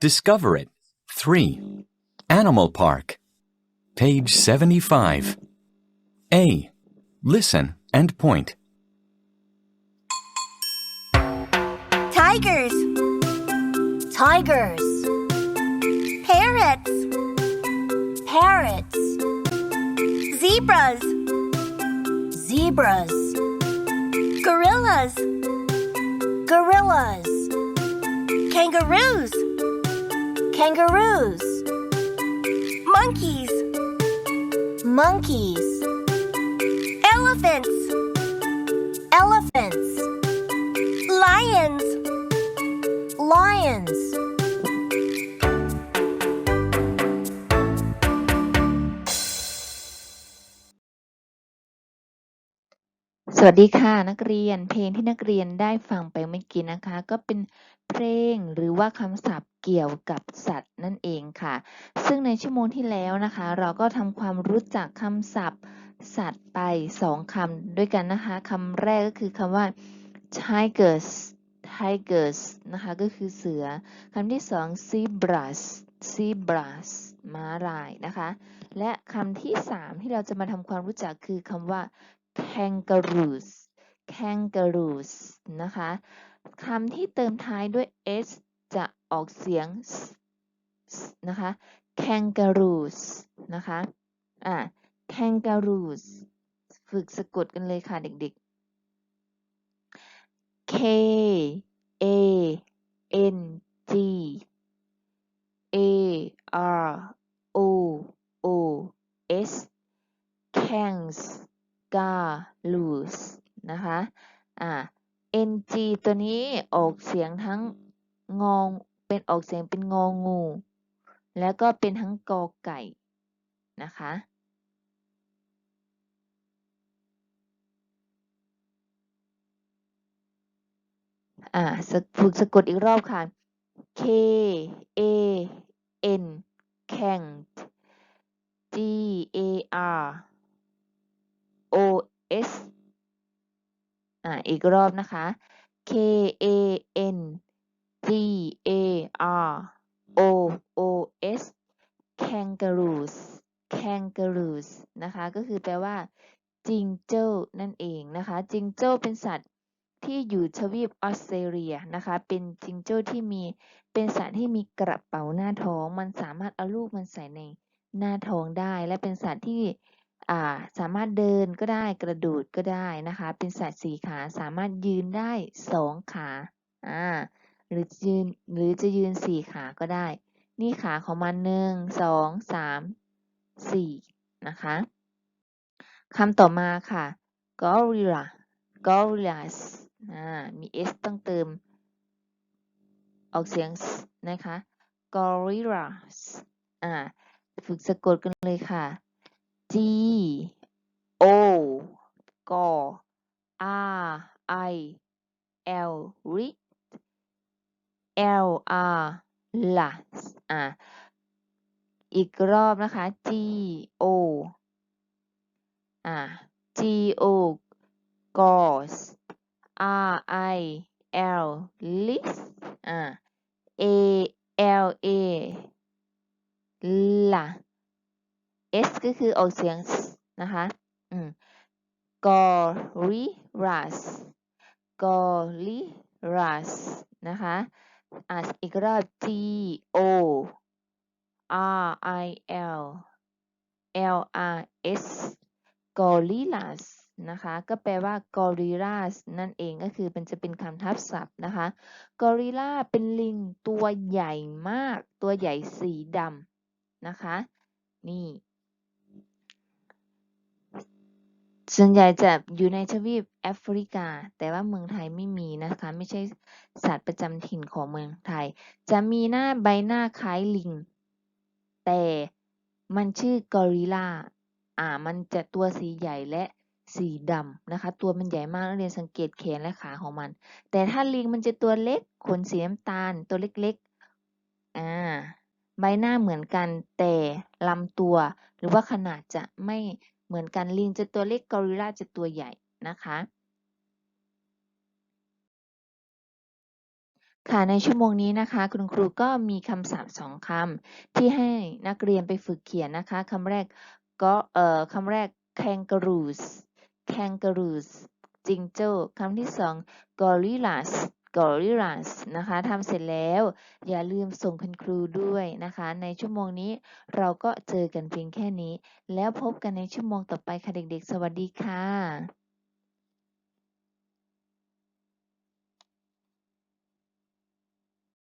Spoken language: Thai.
Discover it. 3. Animal Park. Page 75. A. Listen and point. Tigers, tigers, parrots, parrots, zebras, zebras, gorillas, gorillas, kangaroos, kangaroos, monkeys, monkeys, elephants, elephants, lions, lions. สวัสดีค่ะนักเรียนเพลงที่นักเรียนได้ฟังไปเมื่อกี้นะคะ ก็เป็นเพลงหรือว่าคำศัพท์เกี่ยวกับสัตว์นั่นเองค่ะ ซึ่งในชั่วโมงที่แล้วนะคะ เราก็ทำความรู้จักคำศัพท์สัตว์ไปสองคำด้วยกันนะคะคำแรกก็คือคำว่า tigers tigers นะคะก็คือเสือคำที่สอง zebras zebras ม้าลายนะคะ และคำที่สามที่เราจะมาทำความรู้จักคือคำว่า kangaroos kangaroos นะคะคำที่เติมท้ายด้วย s จะออกเสียง s นะคะ kangaroos นะคะอ่า kangaroos ฝึกสะกดกันเลยค่ะเด็กๆ k a n g a r o o s kangs g a l o o s นะคะอ่า ng ตัวนี้ออกเสียงทั้งงองเป็นออกเสียงเป็นงองู แล้วก็เป็นทั้งกอไก่นะคะ อ่าฝึกสะกดอีกรอบค่ะ K A N kanged G A R O S อีกรอบนะคะ K A N G A R O O S kangaroos kangaroos นะคะ ก็คือแปลว่าจิงโจ้นั่นเองนะคะ จิงโจ้เป็นสัตว์ที่อยู่ทวีปออสเตรเลียนะคะ เป็นจิงโจ้ที่มี เป็นสัตว์ที่มีกระเป๋าหน้าท้อง มันสามารถเอาลูกมันใส่ในหน้าท้องได้ และเป็นสัตว์ที่ สามารถเดินก็ได้กระโดดก็ได้นะคะ เป็นสัตว์สี่ขาสามารถยืนได้สองขาอ่าหรือยืนหรือจะยืนสี่ขาก็ได้ นี่ขาของมันหนึ่งสองสามสี่นะคะคำต่อมาค่ะ gorilla gorillas อ่ามี s ต้องเติม ออกเสียงนะคะ gorillas อ่าฝึกสะกดกันเลยค่ะ G O G R I L R L R las อ่าอีกรอบนะคะ G O อ่า G O gos R I L lis อ่า A L A la S ก็คือออกเสียงนะคะอืม gorillas gorillas นะคะอ่าอีกรอบ G O R I L L R S gorillas นะคะ ก็แปลว่า gorillas นั่นเองก็คือมันจะเป็นคำทับศัพท์นะคะ gorilla เป็นลิงตัวใหญ่มาก ตัวใหญ่สีดำนะคะ นี่ ส่วนใหญ่จะอยู่ในทวีปแอฟริกา แต่ว่าเมืองไทยไม่มีนะคะ ไม่ใช่สัตว์ประจำถิ่นของเมืองไทย จะมีหน้าใบหน้าคล้ายลิง แต่มันชื่อกอริลลาอ่า มันจะตัวสีใหญ่และสีดำนะคะ ตัวมันใหญ่มากนักเรียนสังเกตแขนและขาของมัน แต่ถ้าลิงมันจะตัวเล็กขนสีน้ำตาลตัวเล็กๆอ่าใบหน้าเหมือนกันแต่ลำตัวหรือว่าขนาดจะไม่ เหมือนกันลิงจะตัวเล็กกอริลลาจะตัวใหญ่นะคะค่ะในชั่วโมงนี้นะคะ คุณครูก็มีคำศัพท์สองคำที่ให้นักเรียนไปฝึกเขียนนะคะคำแรกก็เอ่อคำแรก kangaroos kangaroos จิงโจ้คำที่สอง gorillas gorillas นะคะทำเสร็จแล้วอย่าลืมส่งคุณครูด้วยนะคะ ในชั่วโมงนี้เราก็เจอกันเพียงแค่นี้ แล้วพบกันในชั่วโมงต่อไปค่ะเด็กๆ สวัสดีค่ะ